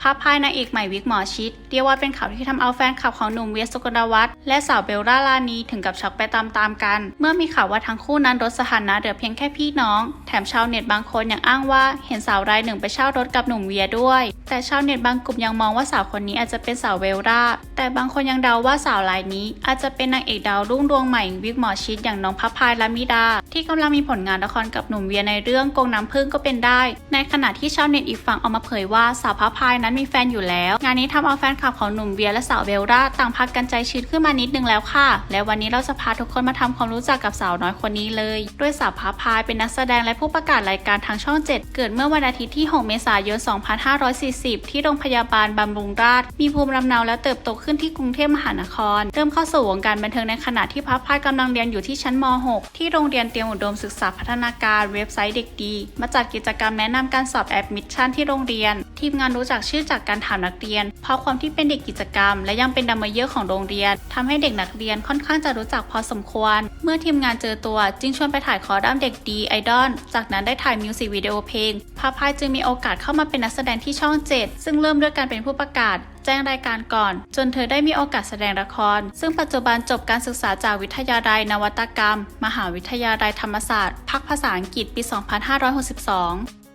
ภาพพายนางเอกใหม่วิกหมอชิดเรียกว่าเป็นข่าวที่ทำเอาแฟนคลับของหนุ่มเวียสุกลวัฒน์และสาวเบลล่าลานีถึงกับช็อกไปตามๆกัน เมื่อมีข่าวว่าทั้งคู่นั้นลดสถานะเหลือเพียงแค่พี่น้อง แถมชาวเน็ตบางคนยังอ้างว่าเห็นสาวรายหนึ่งไปเช่ารถกับหนุ่มเวียด้วย แต่ชาวเน็ตบางกลุ่มยังมองว่าสาวคนนี้อาจจะเป็นสาวเบลล่าแต่บางคนยังเดาว่าสาวรายนี้ อาจจะเป็นนางเอกดาวรุ่งดวงใหม่วิกหมอชิดอย่างน้องพับพายและมิดา ที่กำลังมีผลงานละครกับหนุ่มเวียในเรื่องกงน้ำพึ่งก็เป็นได้ ในขณะที่ชาวเน็ตอีกฝั่งออกมาเผยว่าสาวพับพายนั้นมีแฟนอยู่แล้ว งานนี้ทำเอาแฟนคลับของหนุ่มเวียและสาวเบลล่าต่างพักกันใจชื้นขึ้นมานิดนึงแล้วค่ะ และวันนี้เราจะพาทุกคนมาทำความรู้จักกับสาวน้อยคนนี้เลยด้วยสาวพับพายเป็นนักแสดงและผู้ประกาศรายการทางช่อง 7 เกิดเมื่อวันอาทิตย์ที่ 6 เมษายน 2540 ที่โรงพยาบาลบำรุงราษฎร์มีภูมิลำเนาและเติบโตขึ้นที่กรุงเทพมหานคร เริ่มเข้าสู่วงการบันเทิงในขณะที่พับพายกำลังเรียนอยู่ที่ชั้นม .6 ที่โรงเรียนเตรียมอุดมศึกษาพัฒนาการเว็บไซต์เด็กดี มาจัดกิจกรรมแนะนำการสอบแอดมิชชั่นที่โรงเรียน ทีมงานรู้จักชื่อจากการถามนักเรียน เพราะความที่เป็นเด็กกิจกรรม และยังเป็นดัมเมเยอร์ของโรงเรียนทำให้เด็กนักเรียนค่อนข้างจะรู้จักพอสมควร เมื่อทีมงานเจอตัวจึงชวนไปถ่ายคอร์ด้ามเด็กดีไอดอลจากนั้นได้ถ่ายมิวสิกวิดีโอเพลงพาพายจึงมีโอกาสเข้ามาเป็นนักแสดงที่ช่อง 7 ซึ่งเริ่มด้วยการเป็นผู้ประกาศแจ้งรายการก่อน จนเธอได้มีโอกาสแสดงละคร ซึ่งปัจจุบันจบการศึกษาจากวิทยาลัยนวัตกรรม มหาวิทยาลัยธรรมศาสตร์ภาคภาษาอังกฤษปี 2562